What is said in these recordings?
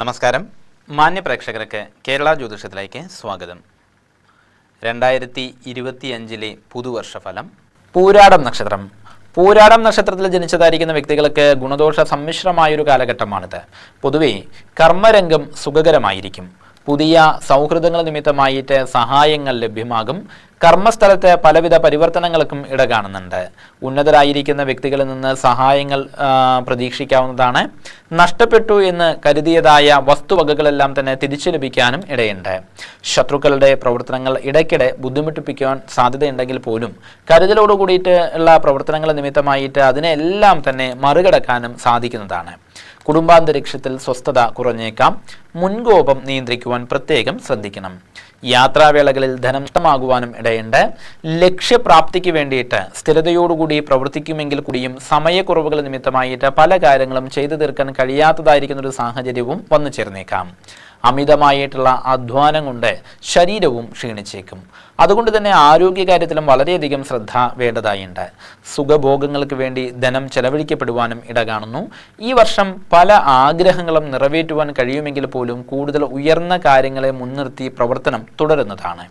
നമസ്കാരം. മാന്യ പ്രേക്ഷകർക്ക് കേരള ജ്യോതിഷത്തിലേക്ക് സ്വാഗതം. രണ്ടായിരത്തി ഇരുപത്തിയഞ്ചിലെ പുതുവർഷ ഫലം പൂരാടം നക്ഷത്രം. പൂരാടം നക്ഷത്രത്തിൽ ജനിച്ചതായിരിക്കുന്ന വ്യക്തികൾക്ക് ഗുണദോഷ സമ്മിശ്രമായൊരു കാലഘട്ടമാണിത്. പൊതുവെ കർമ്മരംഗം സുഖകരമായിരിക്കും. പുതിയ സൗഹൃദങ്ങൾ നിമിത്തമായിട്ട് സഹായങ്ങൾ ലഭ്യമാകും. കർമ്മസ്ഥലത്ത് പലവിധ പരിവർത്തനങ്ങൾക്കും ഇട കാണുന്നുണ്ട് ഉന്നതരായിരിക്കുന്ന വ്യക്തികളിൽ നിന്ന് സഹായങ്ങൾ പ്രതീക്ഷിക്കാവുന്നതാണ്. നഷ്ടപ്പെട്ടു എന്ന് കരുതിയതായ വസ്തുവകകളെല്ലാം തന്നെ തിരിച്ചു ലഭിക്കാനും ഇടയുണ്ട്. ശത്രുക്കളുടെ പ്രവർത്തനങ്ങൾ ഇടയ്ക്കിടെ ബുദ്ധിമുട്ടിപ്പിക്കുവാൻ സാധ്യതയുണ്ടെങ്കിൽ പോലും കരുതലോട് കൂടിയിട്ട് ഉള്ള പ്രവർത്തനങ്ങൾ നിമിത്തമായിട്ട് അതിനെല്ലാം തന്നെ മറികടക്കാനും സാധിക്കുന്നതാണ്. കുടുംബാന്തരീക്ഷത്തിൽ സ്വസ്ഥത കുറഞ്ഞേക്കാം. മുൻകോപം നിയന്ത്രിക്കുവാൻ പ്രത്യേകം ശ്രദ്ധിക്കണം. യാത്രാവേളകളിൽ ധനം നഷ്ടമാകുവാനും ഇടയുണ്ട്. ലക്ഷ്യപ്രാപ്തിക്ക് വേണ്ടിയിട്ട് സ്ഥിരതയോടുകൂടി പ്രവർത്തിക്കുമെങ്കിൽ കൂടിയും സമയക്കുറവുകൾ നിമിത്തമായിട്ട് പല കാര്യങ്ങളും ചെയ്തു തീർക്കാൻ കഴിയാത്തതായിരിക്കുന്ന ഒരു സാഹചര്യവും വന്നു ചേർന്നേക്കാം. അമിതമായിട്ടുള്ള അധ്വാനം കൊണ്ട് ശരീരവും ക്ഷീണിച്ചേക്കും. അതുകൊണ്ട് തന്നെ ആരോഗ്യകാര്യത്തിലും വളരെയധികം ശ്രദ്ധ വേണ്ടതായുണ്ട്. സുഖഭോഗങ്ങൾക്ക് വേണ്ടി ധനം ചെലവഴിക്കപ്പെടുവാനും ഇട കാണുന്നു. ഈ വർഷം പല ആഗ്രഹങ്ങളും നിറവേറ്റുവാൻ കഴിയുമെങ്കിൽ പോലും കൂടുതൽ ഉയർന്ന കാര്യങ്ങളെ മുൻനിർത്തി പ്രവർത്തനം തുടരുന്നതാണ്.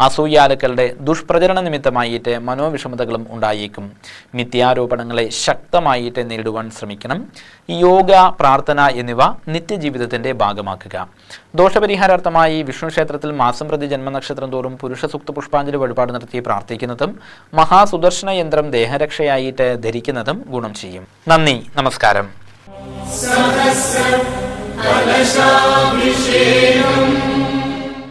അസൂയാലുക്കളുടെ ദുഷ്പ്രചരണ നിമിത്തമായിട്ട് മനോവിഷമതകളും ഉണ്ടായേക്കും. മിഥ്യാരോപണങ്ങളെ ശക്തമായിട്ട് നേരിടുവാൻ ശ്രമിക്കണം. യോഗ പ്രാർത്ഥന എന്നിവ നിത്യജീവിതത്തിന്റെ ഭാഗമാക്കുക. ദോഷപരിഹാരാർത്ഥമായി വിഷ്ണു ക്ഷേത്രത്തിൽ മാസം പ്രതി ജന്മനക്ഷത്രം തോറും പുരുഷ സുക്ത പുഷ്പാഞ്ജലി വഴിപാട് നടത്തി പ്രാർത്ഥിക്കുന്നതും മഹാസുദർശന യന്ത്രം ദേഹരക്ഷയായിട്ട് ധരിക്കുന്നതും ഗുണം ചെയ്യും. നന്ദി. നമസ്കാരം.